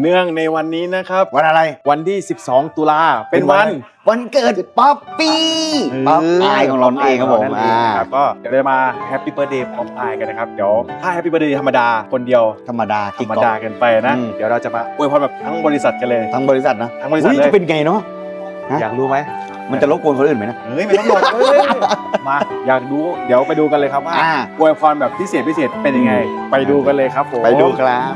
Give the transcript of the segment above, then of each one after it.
เนื่องในวันนี้นะครับ วันอะไร วันที่ 12 ตุลาเป็นวัน วันเกิดป๊อปปี้ป๊อปอายของเราเองครับผมนั่นเองอ่าครับก็เดี๋ยวเรามาแฮปปี้เบิร์ดเดย์พร้อมอายกันนะครับ เดี๋ยวถ้าแฮปปี้เบิร์ดเดย์ธรรมดาคนเดียว ธรรมดาธรรมดาเกินไปนะ อืม เดี๋ยวเราจะมาอวยพรแบบทั้งบริษัทกันเลย ทั้งบริษัทนะทั้งบริษัทอุ๊ยเลยจะเป็นไงเนาะ ฮะ อยากรู้ไหม มันจะรบกวนคนอื่นไหมนะ เฮ้ยไม่ต้องหลอกเอ้ยมาอยากดูเดี๋ยวไปดูกันเลยครับว่าอ่า อวยพรแบบพิเศษพิเศษเป็นยังไง ไปดูกันเลยครับผมไปดูครับ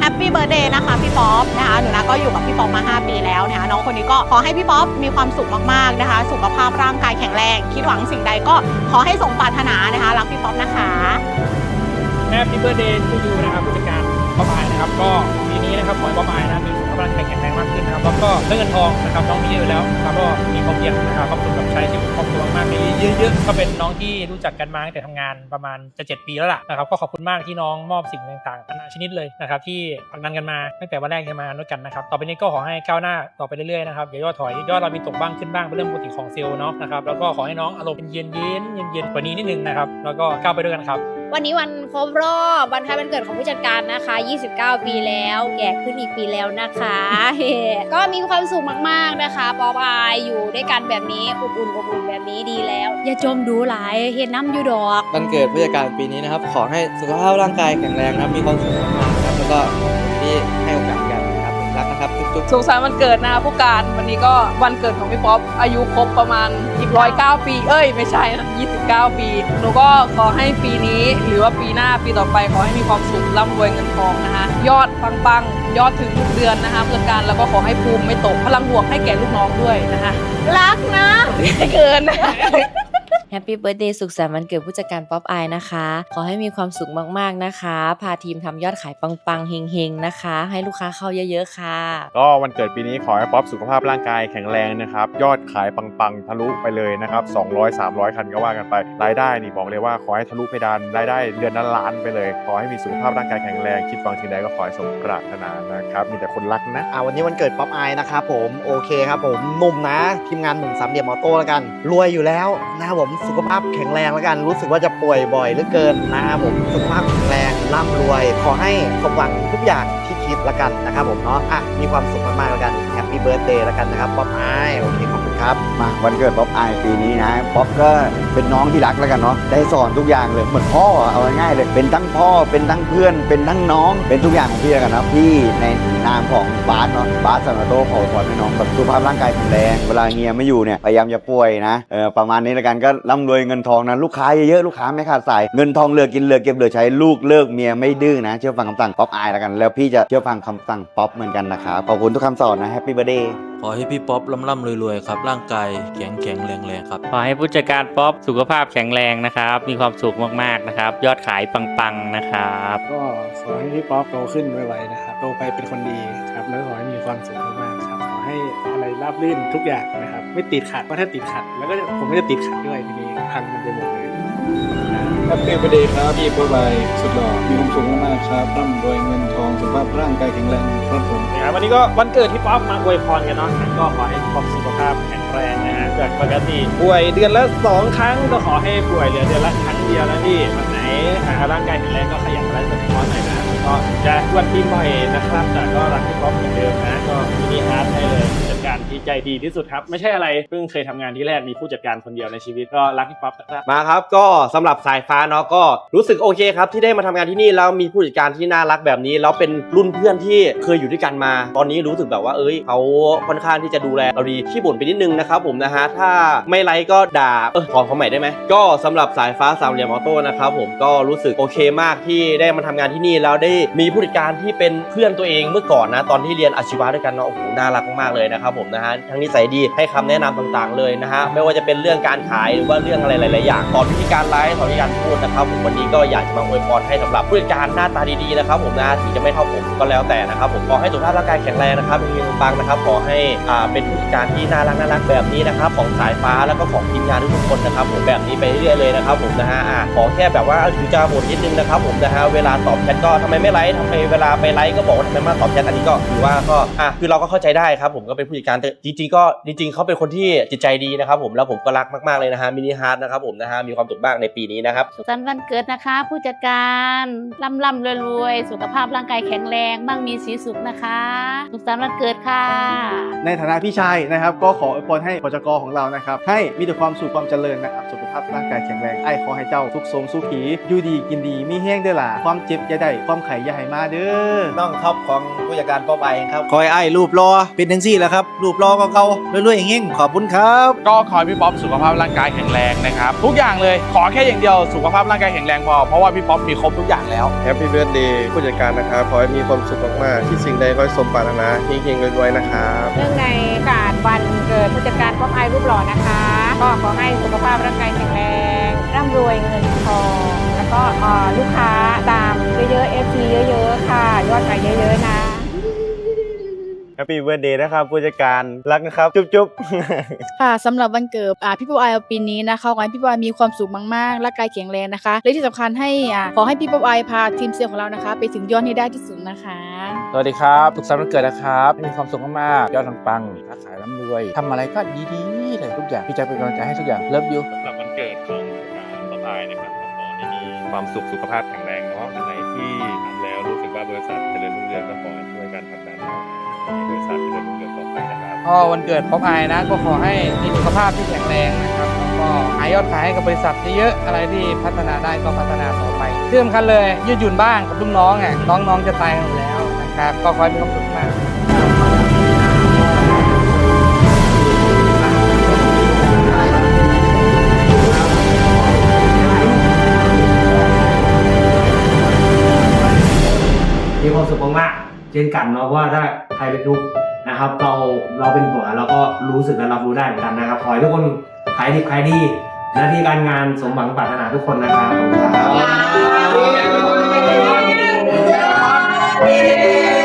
แฮปปี้เบ t ร์ a เดย์นะคะพี่ป๊อปนะคะหนูนะก็อยู่กับพี่ป๊อปมา 5 ปีแล้วนะคะน้องคนนี้ก็ขอให้พี่ป๊อปมีความสุขมากๆนะคะ สุขภาพร่างกายแข็งแรง คิดหวังสิ่งใดก็ขอให้สมปรารถนานะคะรักพี่ป๊อปนะคะ แฮปปี้เบ t ร์ a เดย์ทูยูนะครับผู้จัดการป้าปายนะครับ ก็ปีนี้นะครับขอให้ป้าปายนะมีสุขภาพ ร่างกายแข็งแรงมากขึ้นนะครับแล้วก็เรื่องเงินทองนะครับน้องมีเยอะแล้วครับก็มีความเพียรนะครับขอบคุณกับใช้ชีวิตครอบครัวมากมีเยอะๆก็เป็นน้องที่รู้จักกันมาตั้งแต่ทำงานประมาณจะเจ็ดปีแล้วล่ะนะครับก็ขอบคุณมากที่น้องมอบสิ่งต่างๆนานาชนิดเลยนะครับที่ผลักดันกันมาตั้งแต่วันแรกที่มาด้วยกันนะครับต่อไปนี้ก็ขอให้ก้าวหน้าต่อไปเรื่อยๆนะครับอย่าย่อถอยยอดเรามีตกบ้างขึ้นบ้างเป็นเรื่องปกติของเซลล์เนาะนะครับแล้วก็ขอให้น้องอารมณ์เย็นเย็นเย็นๆกว่านี้นิดนึงนะครับแล้วก็ก้าวไปด้วยกันครับวันนี้วันครบรอบวันคล้ายวันเกิดของผู้จัดการนะคะ 29 ปีแล้วแก่ขึ้นอีกปีแล้วนะคะก็มีความสุขมากๆนะคะปอบายอยู่ด้วยกันแบบนี้อบอุ่นอบอุ่นแบบนี้ดีแล้ว อย่าจมดูหลายเฮ็ดน้ำอยู่ดอกวันเกิดผู้จัดการปีนี้นะครับ ขอให้สุขภาพร่างกายแข็งแรงนะครับมีความสุขมากๆนะครับแล้วก็ที่ให้ นนะครับรักนะครับจุ๊บๆสุขสันต์วันเกิดนะคะผู้การวันนี้ก็วันเกิดของพี่ป๊อปอายุครบประมาณอีกร้อยเก้าปี เอ้ย ไม่ใช่นะ29 ปีหนูก็ขอให้ปีนี้ หรือว่าปีหน้าปีต่อไปขอให้มีความสุขร่ำรวยเงินทองนะคะยอดปังๆยอดถึงทุกเดือนนะคะผู้จัดการแล้วก็ขอให้ภูมิไม่ตกพลังบวกให้แก่ลูกน้องด้วยนะคะรักนะไม่เกิน แฮปปี้เบิร์ดเดย์สุขสันต์วันเกิดผู้จัดการป๊อปอายนะคะ ขอให้มีความสุขมากๆนะคะ พาทีมทำยอดขายปังๆเฮงๆนะคะ ให้ลูกค้าเข้าเยอะๆค่ะ ก็วันเกิดปีนี้ขอให้ป๊อปสุขภาพร่างกายแข็งแรงนะครับ ยอดขายปังๆทะลุไปเลยนะครับ200 300 คันก็ว่ากันไป รายได้นี่บอกเลยว่าขอให้ทะลุเพดานรายได้เดือนละล้านไปเลย ขอให้มีสุขภาพร่างกายแข็งแรงคิดหวังสิ่งใดก็ขอให้สมปรารถนานะครับมีแต่คนรักนะอ่าวันนี้วันเกิดป๊อปอายนะครับผมโอเคครับผมหนุ่มนะทีมงานหนุ่มสามเหลี่ยมออโต้แล้วกัน รวยอยู่แล้วนะครับผมสุขภาพแข็งแรงแล้วกันรู้สึกว่าจะป่วยบ่อยเหลือเกินนะครับผมสุขภาพแข็งแรงร่ำรวย ขอให้สมหวังทุกอย่างที่คิดละกันนะครับผมเนาะอะมีความสุขมากๆแล้วกันแฮปปี้เบิร์ดเดย์แล้วกันนะครับป๊อปอายโอเคขอบคุณครับมาวันเกิดป๊อปอายปีนี้นะป๊อปก็เป็นน้องที่รักแล้วกันเนาะได้สอนทุกอย่างเลยเหมือนพ่อเอาง่ายๆเลยเป็นทั้งพ่อเป็นทั้งเพื่อน เป็นทั้งน้อง เป็นทุกอย่างของพี่แล้วกันนะพี่ในนามของบาสเนาะบาสสันโตขอพรให้น้องแบบสุขภาพร่างกายแข็งแรงเวลาเงียไม่อยู่เนี่ยพยายามจะป่วยนะเออประมาณนี้ล้วกันก็ร่ำรวยเงินทองนะลูกค้าเยอะๆลูกค้าไม่ขาดสายเงินทองเหลือกินเหลือเก็บเหลือใช้ลูกเลิกเมียไม่ดื้อนะเชื่อฟังคำสั่งป๊อปอายแล้วกัน แล้วพี่จะเชื่อฟังคำสั่งป๊อปเหมือนกันนะครับขอบคุณทุกคำสอนนะแฮปปี้เบ t ร์ a เดย์ขอให้พี่ป๊อปร่ำร่ำรวยๆครับ ร่างกายแข็งแข็งแรงแรงๆครับ ขอให้ผู้จัดการป๊อปสุขภาพแข็งแรงนะครับ มีความสุขมากๆนะครับ ยอดขายปังๆนะครับ ก็ขอให้พี่ป๊อปโตขึ้นไวๆนะครับโตไปเป็นคนดีครับแล้วขอให้มีความสุขมากๆครับขอให้อะไรราบรื่นทุกอย่างนะครับ ไม่ติดขัดเพราะถ้าติดขัด แล้วก็จะผมก็จะติดขัดด้วยทีนี้พังมันไปหมดเลยแฮปปี้เบ t ร์ a เดย์ครับพี่บ๊ายบายสุดหล่อมีความสุขมากๆครับร่ำรวยเงินทองสุขภาพร่างกายแข็งแรงครับผมนะครับวันนี้ก็วันเกิดพี่ป๊อปมาอวยพรกันเนาะก็ขอให้ป๊อปสุขภาพแข็งแรงนะฮะจากปกติป่วยเดือนละสองครั้งก็ขอให้ป่วยเหลือเดือนละครั้งเดียวนะพี่วันไหนหาร่างกายแข็งแรงก็ขยันอะไรสักน้อยหน่อยนะก็จะวันที่บ่อยนะครับแต่ก็รักพี่ป๊อปเหมือนเดิมนะก็มินิฮาร์ดให้เลยผู้จัดการที่ใจดีที่สุดครับ ไม่ใช่อะไรเพิ่งเคยทำงานที่แรกมีผู้จัดการคนเดียวในชีวิตก็รักพี่ป๊อปนะครับมาครับ ก็สำหรับสายฟ้าเนาะก็รู้สึกโอเคครับที่ได้มาทำงานที่นี่แล้วมีผู้จัดการที่น่ารักแบบนี้แล้วเป็นรุ่นเพื่อนที่เคยอยู่ด้วยกันมา ตอนนี้รู้สึกแบบว่าเอ้ยเขาค่อนข้างที่จะดูแลเราดีขี้บ่นไปนิดนึงนะครับผมนะฮะถ้าไม่ไลค์ก็ด่าเออขอเขาใหม่ได้ไหมก็สำหรับสายฟ้าสามเหลี่ยมออโต้นะครับผมก็รู้สึกโอเคมากที่ได้มาทำงานที่นี่แล้วได้มีผู้จัดการที่เป็นเพื่อนตัวเองเมื่อก่อนนะตอนที่เรียนอาชีวะด้วยกันเนาะโอ้โหน่ารักมากเลยนะครับผมนะฮะทั้งนิสัยดีให้คำแนะนำต่างๆ เลยนะฮะไม่ว่าจะเป็นเรื่องการขายหรือว่าเรื่องอะไรหลายๆอย่างสอนวิธีการไลฟ์สอนวิธีการพูดนะครับผมวันนี้ก็อยากจะมาอวยพรให้สำหรับผู้จัดการหน้าตาดีๆนะครับผมนะถึงจะไม่เท่าผมก็แล้วแต่นะครับผมขอให้สุขภาพร่างกายแข็งแรงนะครับมีเงินปังนะครับขอให้อ่าเป็นผู้จัดการที่น่ารักน่ารักแบบนี้นะครับของสายฟ้าแล้วก็ของทีมงานทุกคนนะครับผมแบบนี้ไปเรื่อยๆเลยนะครับผมนะฮะอ่าขอแค่แบบว่าถือจาบทนิดนึงนะครับผมนะฮะเวลาตอบแชทก็ทำไมไม่ไลค์ทำไมเวลาไปไลค์ก็บอกว่าทำไมมาตอบแชทอันนี้ก็ถือว่าก็อะคือเราก็เข้าใจได้ครับผมก็เป็นผู้จัดการารแต่จริงๆก็จริง ๆเขาเป็นคนที่จิตใจดีนะครับผมแล้วผมก็รักมากๆเลยนะฮะมินิฮาร์ดนะครับผมนะฮะมีความสุขมากในปีนี้นะครับสุขสันต์วันเกิดนะคะ ผู้จัดการร่ำร่ำรวยรวยสุขภาพร่างกายแข็งแรงมั่งมีสีสุขนะคะ สุขสันต์วันเกิดค่ะ ในฐานะพี่ชายนะครับ ก็ขออวยพรให้พจกของเรานะครับ ให้มีแต่ความสุขความเจริญนะครับสุขภาพร่างกายแข็งแรงไอ้ขอให้เจ้าทุกสมสุขีอยู่ดีกินดีมีแห้งเด้อล่ะความเจ็บอย่าได้ความไข่อย่าให้มาเด้อน้องท็อปของผู้จัดการป๊อปไอครับคอยไอ้รูปรอเป็นทั้งสี่แหล้วครับรูปรอก็เก่าๆรวยๆอย่างเงี้ยขอบคุณครับก็ขอให้พี่ป๊อปสุขภาพร่างกายแข็งแรงนะครับ ทุกอย่างเลยขอแค่อย่างเดียวสุขภาพร่างกายแข็งแรงพอเพราะว่าพี่ป๊อปมีครบทุกอย่างแล้วแฮปปี้เบิร์ดเดย์ผู้จัดการนะครับขอให้มีความสุขมากๆที่สิ่งใดก็ให้สมปรารถนาเฮงๆรวยๆนะครับเนื่องในโอกาสวันเกิดผู้จัดการป๊อปอายรูปหล่อนะคะ ก็ขอให้สุขภาพร่างกายแข็งแรงร่ำรวยเงินทองแล้วก็เอ่อลูกค้าตา แฮปปี้เบิร์ดเดย์นะครับผู้จัดการรักนะครับ จุ๊บค่ะสำหรับวันเกิดอ่าพี่ปอไอปีนี้นะคะขอให้พี่ปอไอมีความสุขมากๆร่างกายแข็งแรงนะคะ และที่สำคัญให้อ่าขอให้พี่ปอไอพาทีมเซลล์ของเรานะคะ ไปถึงยอดให้ได้ที่สุดนะคะ สวัสดีครับสุขสันต์วันเกิดนะครับมีความสุขมากๆยอดปังๆค้าขายร่ำรวยทำอะไรก็ดีๆเลยทุกอย่างพี่แจ็คเป็นกำลังใจให้ทุกอย่างเลิฟยู สำหรับวันเกิดของการต่อไปนะครับก็ขอให้มีความสุขสุขภาพแข็งแรงเนาะอันไหนที่ทำแล้วรู้สึกว่าบริษัทเจริญรุ่งเรืองก็ขอให้ช่วยกันผลักดันเนาะ ให้บริษัทเจริญรุ่งเรืองต่อไปนะครับก็วันเกิดป๊อปอายนะ ก็ขอให้มีสุขภาพที่แข็งแรงนะครับแล้วก็หายยอดขายให้กับบริษัทเยอะๆอะไรที่พัฒนาได้ก็พัฒนาต่อไปที่สำคัญเลยยืดหยุ่นบ้างกับลูกน้องอะน้องๆจะตายกันหมดแล้วนะครับก็ขอให้มีความสุขมาก ช่นกันเนาะว่าถ้าใครเป็นทุกข์นะครับ เราเราเป็นหัวเราก็รู้สึกและรับรู้ได้เหมือนกันนะครับขอให้ทุกคนขายดีขายดีหน้าที่การงานสมหวังปรารถนาทุกคนนะครับข